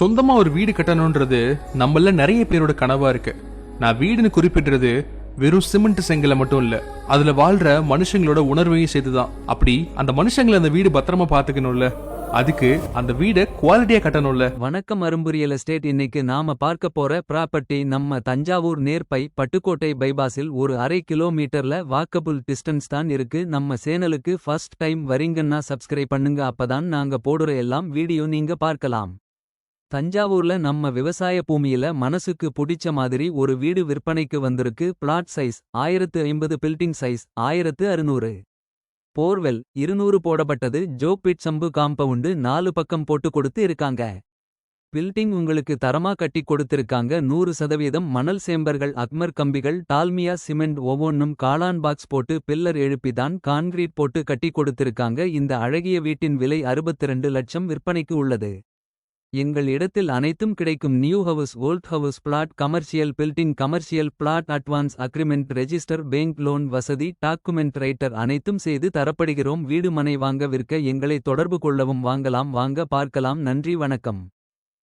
சொந்தமா ஒரு வீடு கட்டணுன்றது நம்மள நிறைய பேரோட கனவா இருக்கு. நான் வீடுன்னு குறிப்பிடுறது வெறும் சிமெண்ட் செங்கலை மட்டும் இல்ல. அதுல வாழ்ற மனுஷங்களோட உணர்வையும் சேர்த்துதான். அப்படி அந்த மனுஷங்களை அந்த வீடு பத்திரமா பாத்துக்கணும்ல அதுக்கு அந்த வீடை குவாலிட்டியா கட்டணும்ல? வணக்கம் அரும்பு ரியல் எஸ்டேட் இன்னைக்கு நாம பார்க்க போற ப்ராப்பர்ட்டி நம்ம தஞ்சாவூர் நேர்பை பட்டுக்கோட்டை பைபாஸில் ஒரு அரை கிலோமீட்டர்ல வாக்கபுள் டிஸ்டன்ஸ் தான் இருக்கு. நம்ம சேனலுக்கு ஃபர்ஸ்ட் டைம் வரீங்கன்னா சப்ஸ்கிரைப் பண்ணுங்க. அப்பதான் நாங்க போடுற எல்லாம் வீடியோ நீங்க பார்க்கலாம். தஞ்சாவூர்ல நம்ம விவசாய பூமியில மனசுக்கு பிடிச்ச மாதிரி ஒரு வீடு விற்பனைக்கு வந்திருக்கு. பிளாட் சைஸ் ஆயிரத்து ஐம்பது பில்டிங் சைஸ் ஆயிரத்து அறுநூறு. போர்வெல் இருநூறு போடப்பட்டது. ஜோக்பிட் சம்பு காம்பவுண்டு நாலு பக்கம் போட்டு கொடுத்து இருக்காங்க. பில்டிங் உங்களுக்கு தரமா கட்டி கொடுத்திருக்காங்க. நூறு சதவீதம் மணல் சேம்பர்கள் அக்மர் கம்பிகள் டால்மியா சிமெண்ட் ஒவ்வொன்னும் காளான் பாக்ஸ் போட்டு பில்லர் எழுப்பிதான் கான்கிரீட் போட்டு கட்டி கொடுத்திருக்காங்க. இந்த அழகிய வீட்டின் விலை 62 லட்சம் விற்பனைக்கு உள்ளது. எங்கள் இடத்தில் அனைத்தும் கிடைக்கும் new house old house flat commercial building commercial flat advance agreement register bank loan வசதி டாக்குமெண்ட் ரைட்டர் அனைத்தும் செய்து தரப்படுகிறோம். வீடு மனை வாங்க விற்க எங்களை தொடர்பு கொள்ளவும் வாங்கலாம் வாங்க பார்க்கலாம். நன்றி வணக்கம்.